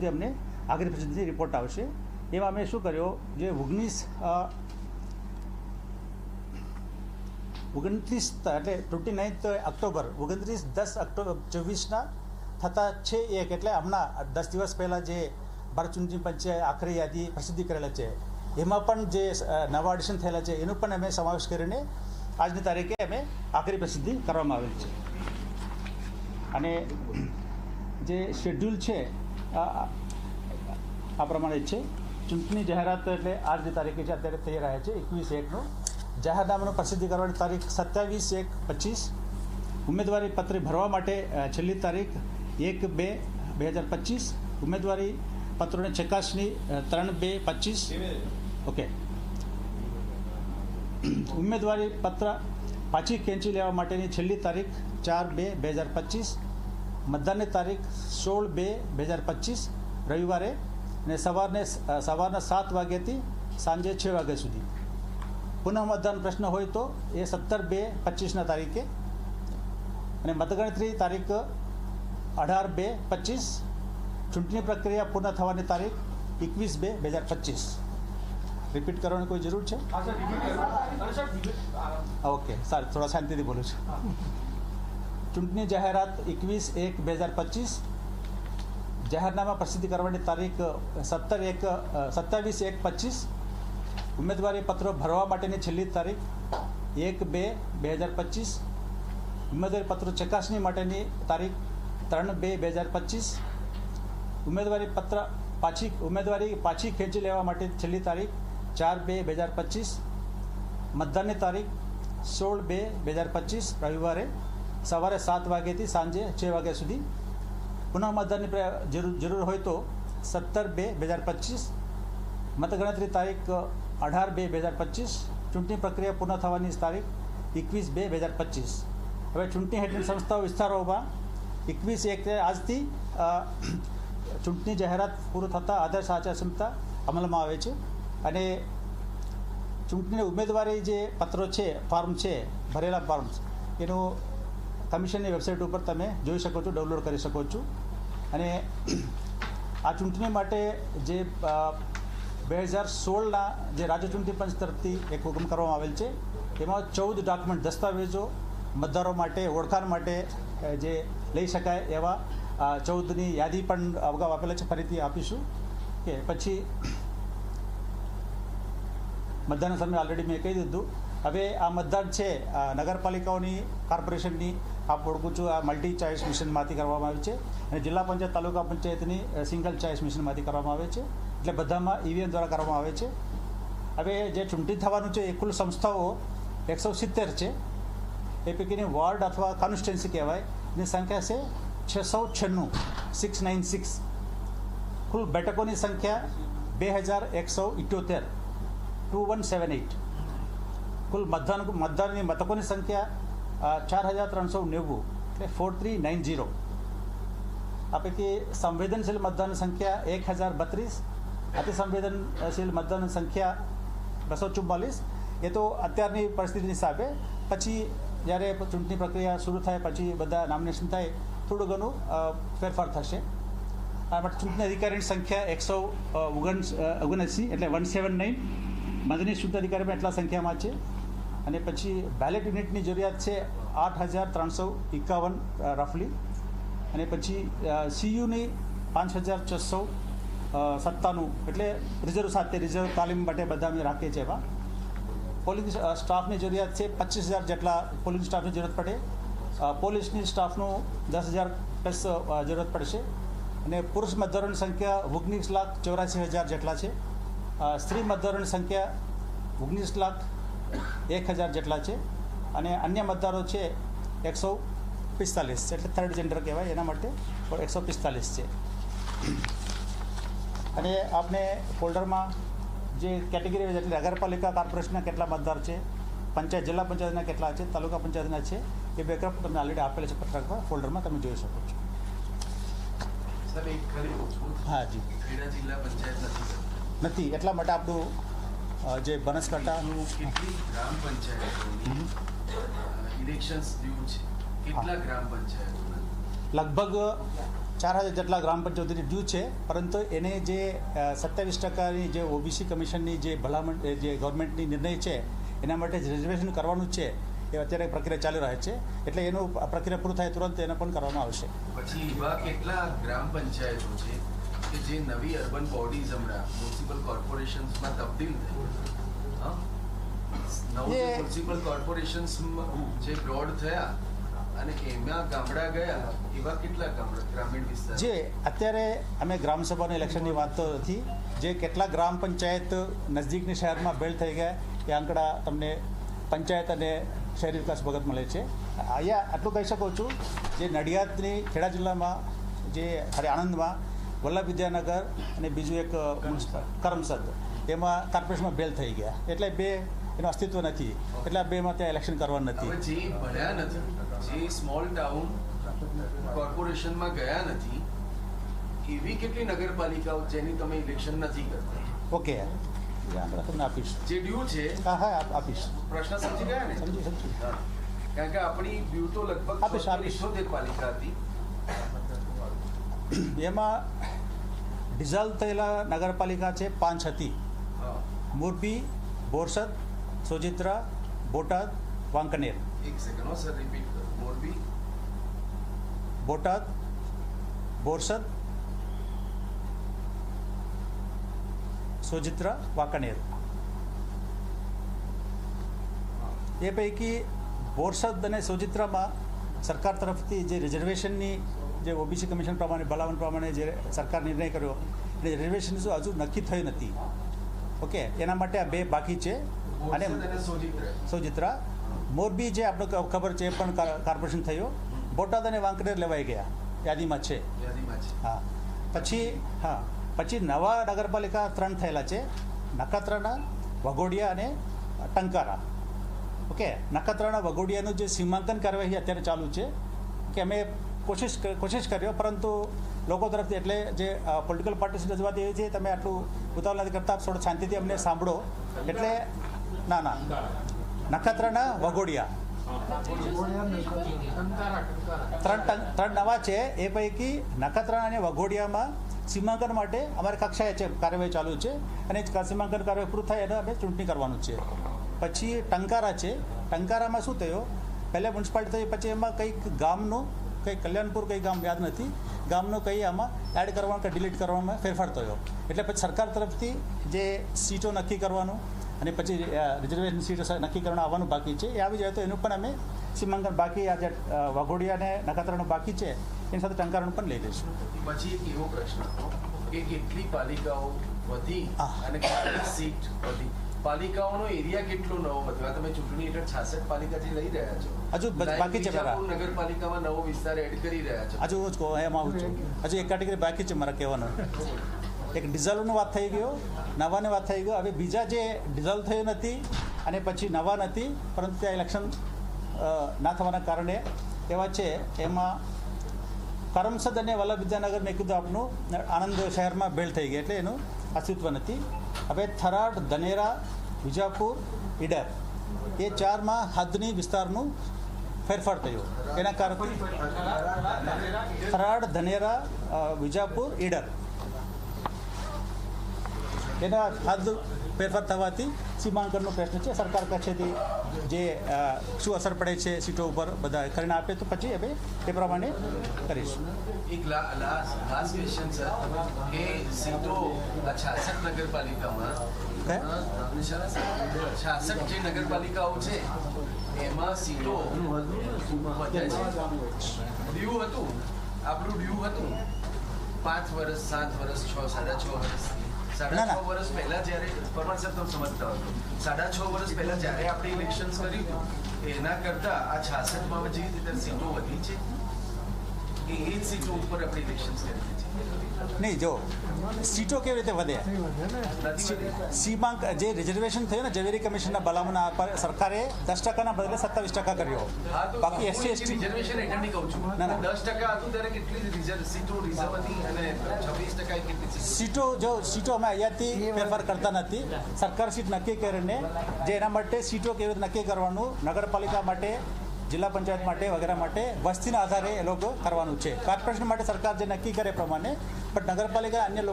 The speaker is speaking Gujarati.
સુધી અમને આખરી પ્રસિદ્ધિ રિપોર્ટ આવશે. એમાં અમે શું કર્યો? જે ઓગણીસ ઓગણત્રીસ, એટલે ટ્વેન્ટી નાઇન્થ ઓક્ટોબર, ઓગણત્રીસ, દસ ઓક્ટોબર ચોવીસના થતા છે એક, એટલે હમણાં દસ દિવસ પહેલાં જે ભારત ચૂંટણી પંચે આખરી યાદી પ્રસિદ્ધિ કરેલા છે. એમાં પણ જે નવા એડિશન થયેલા છે, એનું પણ અમે સમાવેશ કરીને આજની તારીખે અમે આખરી પ્રસિદ્ધિ કરવામાં આવેલી છે. અને જે શેડ્યુલ છે આ પ્રમાણે છે. ચૂંટણી જાહેરાત એટલે આજની તારીખે છે, અત્યારે થઈ રહ્યા છે, એકવીસ એકનો જાહેરનામાનું પ્રસિદ્ધિ કરવાની તારીખ સત્યાવીસ એક પચીસ. ઉમેદવારી પત્ર ભરવા માટે છેલ્લી તારીખ એક બે બે હજાર પચીસ. ઉમેદવારી પત્રોની ચકાસણી ત્રણ બે પચીસ. ઓકે. ઉમેદવારી પત્ર પાછી ખેંચી લેવા માટેની છેલ્લી તારીખ ચાર બે બે હજાર પચીસ. મતદાનની તારીખ સોળ બે બે હજાર પચીસ રવિવારે અને સવારને સવારના સાત વાગ્યાથી સાંજે છ વાગ્યા સુધી. પુનઃ મતદાન પ્રશ્ન હોય તો એ સત્તર બે પચીસના તારીખે. અને મતગણતરી તારીખ અઢાર બે પચીસ. ચૂંટણી પ્રક્રિયા પૂર્ણ થવાની તારીખ એકવીસ બે બે હજાર પચીસ. રિપીટ કરવાની કોઈ જરૂર છે? ઓકે. સારું થોડા શાંતિથી બોલું છું. ચૂંટણી જાહેરાત એકવીસ એક બે હજાર પચીસ. જાહેરનામા પ્રસિદ્ધ કરવાની તારીખ સત્તર એક સત્તાવીસ એક પચીસ. ઉમેદવારી પત્રો ભરવા માટેની છેલ્લી તારીખ એક બે બે હજાર પચીસ. ઉમેદવારી પત્રો ચકાસણી માટેની તારીખ ત્રણ બે બે હજાર પચીસ. ઉમેદવારી પત્ર પાછી, ઉમેદવારી પાછી ખેંચી લેવા માટે છેલ્લી તારીખ ચાર બે બે હજાર પચીસ. મતદાનની તારીખ સોળ બે બે હજાર પચીસ, રવિવારે. સવારે સાત વાગ્યાથી સાંજે છ વાગ્યા સુધી. પુનઃ મતદાનની જરૂર જરૂર હોય તો સત્તર બે બે હજાર પચીસ, મતગણતરી તારીખ અઢાર બે બે હજાર પચીસ, ચૂંટણી પ્રક્રિયા પૂર્ણ થવાની તારીખ એકવીસ બે બે હજાર પચીસ. હવે ચૂંટણી હેઠળ સંસ્થાઓ વિસ્તારોમાં એકવીસ એક આજથી ચૂંટણી જાહેરાત પૂરું થતાં આદર્શ આચારસંહિતા અમલમાં આવે છે. અને ચૂંટણીની ઉમેદવારી જે પત્રો છે, ફોર્મ છે, ભરેલા ફોર્મ્સ, એનું કમિશનની વેબસાઇટ ઉપર તમે જોઈ શકો છો, ડાઉનલોડ કરી શકો છો. અને આ ચૂંટણી માટે જે બે હજાર સોળના જે રાજ્ય ચૂંટણી પંચ તરફથી એક હુકમ કરવામાં આવેલ છે. એમાં ચૌદ ડોક્યુમેન્ટ દસ્તાવેજો મતદારો માટે, ઓળખાણ માટે જે લઈ શકાય એવા ચૌદની યાદી પણ અગાઉ આપેલા છે. ફરીથી આપીશું કે પછી મતદાન સમય ઓલરેડી મેં કહી દીધું. હવે આ મતદાન છે નગરપાલિકાઓની, કોર્પોરેશનની, આપ ઓળખું છું, આ મલ્ટી ચોઇસ મિશનમાંથી કરવામાં આવે છે અને જિલ્લા પંચાયત, તાલુકા પંચાયતની સિંગલ ચોઇસ મિશનમાંથી કરવામાં આવે છે. એટલે બધામાં ઈવીએમ દ્વારા કરવામાં આવે છે. હવે જે ચૂંટણી થવાનું છે, એ કુલ સંસ્થાઓ એકસો સિત્તેર છે. એ પૈકીની વોર્ડ અથવા કોન્સ્ટિટ્યુન્સી કહેવાય. એની સંખ્યા છે છસો છન્નું સિક્સ નાઇન સિક્સ કુલ બેઠકોની સંખ્યા બે હજાર એકસો ઇઠ્યોતેર. ટુ વન સેવન એઇટ કુલ મતદાન મતદાનની મતકોની સંખ્યા ચાર હજાર ત્રણસો નેવું, એટલે ફોર થ્રી નાઇન ઝીરો આ પૈકી સંવેદનશીલ મતદાનની સંખ્યા એક હજાર બત્રીસ અતિ સંવેદનશીલ મતદાનની સંખ્યા બસો ચુમ્માલીસ એ તો અત્યારની પરિસ્થિતિની હિસાબે, પછી જ્યારે ચૂંટણી પ્રક્રિયા શરૂ થાય, પછી બધા નોમિનેશન થાય, થોડું ઘણું ફેરફાર થશે. માટે ચૂંટણી અધિકારીની સંખ્યા એકસો ઓગણ ઓગણએંસી, એટલે વન સેવન નાઇન મદની ચૂંટણી અધિકારીમાં એટલા સંખ્યામાં છે. અને પછી બેલેટ યુનિટની જરૂરિયાત છે આઠ હજાર ત્રણસો એકાવન રફલી અને પછી સીયુની પાંચ હજાર છસો સત્તાનું એટલે રિઝર્વ સાથે રિઝર્વ તાલીમ માટે બધા અમે રાખીએ છીએ એમાં. પોલીસ સ્ટાફની જરૂરિયાત છે પચીસ હજાર જેટલા પોલીસ સ્ટાફની જરૂરત પડે. પોલીસની સ્ટાફનું દસ હજાર પ્લસ જરૂરત પડશે. અને પુરુષ મતદારોની સંખ્યા ઓગણીસ લાખ ચોરાસી હજાર જેટલા છે. સ્ત્રી મતદારોની સંખ્યા ઓગણીસ લાખ એક હજાર જેટલા છે. અને અન્ય મતદારો છે એકસો પિસ્તાલીસ એટલે થર્ડ જેન્ડર કહેવાય એના માટે એકસો પિસ્તાલીસ છે. અને આપણે ફોલ્ડરમાં જે કેટેગરી એટલે નગરપાલિકા કોર્પોરેશનના કેટલા મતદાર છે પંચાયત જિલ્લા પંચાયતના કેટલા છે તાલુકા પંચાયતના છે એ બેકઅપ તમને ઓલરેડી આપેલ છે પત્રકમાં ફોલ્ડરમાં તમે જોઈ શકો છો. હા જી. નથી એટલા માટે આપણું જે બનાસકાંઠાનું કેટલી ગ્રામ પંચાયત ઇલેક્શન્સ ડ્યુ છે? કેટલા ગ્રામ પંચાયતોના? લગભગ ચાર હજાર જેટલા ગ્રામ પંચાયતોની ડ્યુ છે પરંતુ એને જે સત્યાવીસ ટકાની જે ઓબીસી કમિશનની જે ભલામણ જે ગવર્મેન્ટની નિર્ણય છે એના માટે રિઝર્વેશન કરવાનું છે એ અત્યારે પ્રક્રિયા ચાલી રહે છે. એટલે એનું પ્રક્રિયા પૂરું થાય તુરંત એને પણ કરવામાં આવશે. પછી એવા કેટલા ગ્રામ પંચાયતો છે કે જે નવી અર્બન બોડીઝ હમણાં મ્યુનિસિપલ કોર્પોરેશન્સમાં તબદીલ થઈ. હા? નવ મ્યુનિસિપલ કોર્પોરેશન્સ જે બ્રોડ થયા અને એમાં ગામડા ગયા એવા કેટલા ગામડા ગ્રામીણ વિસ્તાર? જે અત્યારે અમે ગ્રામસભાના ઇલેક્શનની વાત તો નથી. જે કેટલા ગ્રામ પંચાયત નજદીકની શહેરમાં બિલ્ડ થઈ ગયા એ આંકડા તમને પંચાયત અને શહેરી વિકાસ ભગત મળે છે. અહીંયા આટલું કહી શકું છું જે નડિયાદની ખેડા જિલ્લામાં જે હરે આણંદમાં વલ્લભ વિદ્યાનગર અને બીજું એક મ્યુનિસિપલ કરમસદ. એમાં કોર્પોરેશનમાં બેલ થઈ ગયા. એટલે બે એનું અસ્તિત્વ નથી. એટલે આ બેમાં ત્યાં ઇલેક્શન કરવાનું નથી. જે ભણ્યા નથી જે સ્મોલ ટાઉન કોર્પોરેશનમાં ગયા નથી એવી કેટલી નગરપાલિકાઓ જેની તમે ઇલેક્શન નથી કરતા? ઓકે. તમને આપીશ. જે ડ્યુ છે? હા હા આપીશ. પ્રશ્ન સમજી ગયા ને? સમજી સમજી. કારણ કે આપણી ડ્યુ તો લગભગ આપીશ, આપીશ. પાલિકા હતી. એમાં ડિઝોલ્વ થયેલા નગરપાલિકા છે પાંચ હતી. મોરબી બોરસદ સોજિત્રા બોટાદ વાંકનેર. એક second sir repeat Morbi Botad Borsad Sojitra Wankaner. એ પૈકી બોરસદ અને સોજિત્રામાં સરકાર તરફથી જે રિઝર્વેશનની જે ઓબીસી કમિશન પ્રમાણે ભલામણ પ્રમાણે જે સરકાર નિર્ણય કર્યો એટલે રિઝર્વેશન હજુ નક્કી થઈ નથી. ઓકે એના માટે આ બે બાકી છે. અને સોજિત્રા. મોરબી જે આપણે ખબર છે એ પણ કાર- કોર્પોરેશન થયો. બોટાદ અને વાંકનેર લેવાઈ ગયા. યાદીમાં છે. યાદીમાં છે. હા. પછી હા. પછી નવા નગરપાલિકા ત્રણ થયેલા છે. નખત્રાણા વઘોડિયા અને ટંકારા. ઓકે નખત્રાણા વઘોડિયાનું જે સીમાંકન કાર્યવાહી અત્યારે ચાલુ છે કે અમે કોશિશ કોશિશ કર્યો, પરંતુ લોકો તરફથી એટલે જે પોલિટિકલ પાર્ટીની રજૂઆત એવી છે, તમે આટલું ઉતાવળ નથી કરતા થોડું શાંતિથી અમને સાંભળો. એટલે ના ના. નખત્રના વઘોડિયા. ત્રણ ત્રણ નવા છે. એ પૈકી નખત્રાણા અને વઘોડિયામાં સીમાંકન માટે અમારી કક્ષાએ છે, કાર્યવાહી ચાલુ છે. અને સીમાંકન કાર્યવાહી પૂરું થાય એને અમે ચૂંટણી કરવાનું છે. પછી ટંકારા છે. ટંકારામાં શું થયું? પહેલાં મ્યુનિસિપાલિટી થઈ, પછી એમાં કંઈક ગામનું કંઈ કલ્યાણપુર કંઈ ગામ યાદ નથી. ગામનું કંઈ આમાં એડ કરવાનું કે ડિલીટ કરવામાં ફેરફાર થયો. એટલે પછી સરકાર તરફથી જે સીટો નક્કી કરવાનું અને પછી રિઝર્વેશન સીટો નક્કી કરવાનું આવવાનું બાકી છે. એ આવી જાય તો એનું પણ અમે સીમાંકન બાકી આ જે વાઘોડિયા અને નખત્રાનું બાકી છે એની સાથે ટંકારણ પણ લઈ લઈશું. પછી એક એવો પ્રશ્ન કે કેટલી પાલિકાઓ વધી અને કેટલી સીટ વધી? પાલિકાઓનો એરિયા કેટલો નવો વધ્યો તમે ચૂંટણી હેઠળ છાસઠ પાલિકાથી લઈ રહ્યા છો. હજુ બાકી છે મારા. પેલા. નગરપાલિકામાં નવો વિસ્તાર એડ કરી રહ્યા છો. હજુ હું જ કહું એમ આવું છું. હજુ એક કેટેગરી બાકી છે મારા કહેવાનું. એક ડીઝલનો વાત થઈ ગયો નવાની વાત થઈ ગયો હવે બીજા જે ડીઝલ થયું નથી અને પછી નવા નથી પરંતુ ત્યાં ઇલેક્શન ના થવાના કારણે એવા છે. એમાં કરમસદ અને વલ્લભ વિદ્યાનગર મેં કીધું આપનું આણંદ શહેરમાં ભેળ થઈ ગઈ. એટલે એનું અસ્તિત્વ નથી હવે થરાદ, ધનેરા, વિજાપુર, ઈડર. એ ચારમાં હદની વિસ્તારનું ફેરફાર થયો. એના કારણે થરાદ, ધનેરા વિજાપુર, ઈડર. એના હદ ફેરફાર થવાથી સીમાંકનનો પ્રશ્ન છે. સરકાર પાસેથી જે શું અસર પડે છે સીટો ઉપર બધા કરીને આપે તો પછી હવે એ પ્રમાણે કરીશું. એક લાસ્ટ ક્વેશ્ચન સર કે સીટો છાસઠ નગરપાલિકામાં? છાસઠ જે નગરપાલિકાઓ છે એમાં સીટો ડ્યુ હતું. આપણું ડ્યુ હતું. પાંચ વર્ષ સાત વર્ષ છ સાડા છ વર્ષ સાડા છ વર્ષ પહેલા જ્યારે પરમાર સાહેબ તમે સમજતા હતો સાડા છ વર્ષ પહેલા જ્યારે આપણે ઇલેક્શન કર્યું હતું એના કરતા આ છાસઠમાં જે રીતે સીટો વધી છે. એ એ સીટો ઉપર આપણે ઇલેક્શન કરીએ નહીં જો સીટો કેવી રીતે વધે? સીમાંક જે રિઝર્વેશન થયું ને ઝવેરી કમિશનના ભલામણ પર સરકારે દસ ટકાના બદલે સત્તાવીસ ટકા કર્યો. બાકી એસસી એસટી રિઝર્વેશન હેઠળની કહું છું. ના, ના. દસ ટકા હતું ત્યારે કેટલી સીટો રિઝર્વ હતી અને છવ્વીસ ટકા કેટલી સીટો? સીટો જો સીટો અમે અહીંયાથી ફેરફાર કરતા નથી. સરકાર સીટ નક્કી કરીને જે એના માટે સીટો કેવી રીતે નક્કી કરવાનું નગરપાલિકા માટે જિલ્લા પંચાયત માટે, વગેરે માટે વસ્તીના આધારે એ લોકો કરવાનું છે. કોર્પોરેશન માટે સરકાર જે નક્કી કરે પ્રમાણે પણ નગરપાલિકા અન્ય લોકો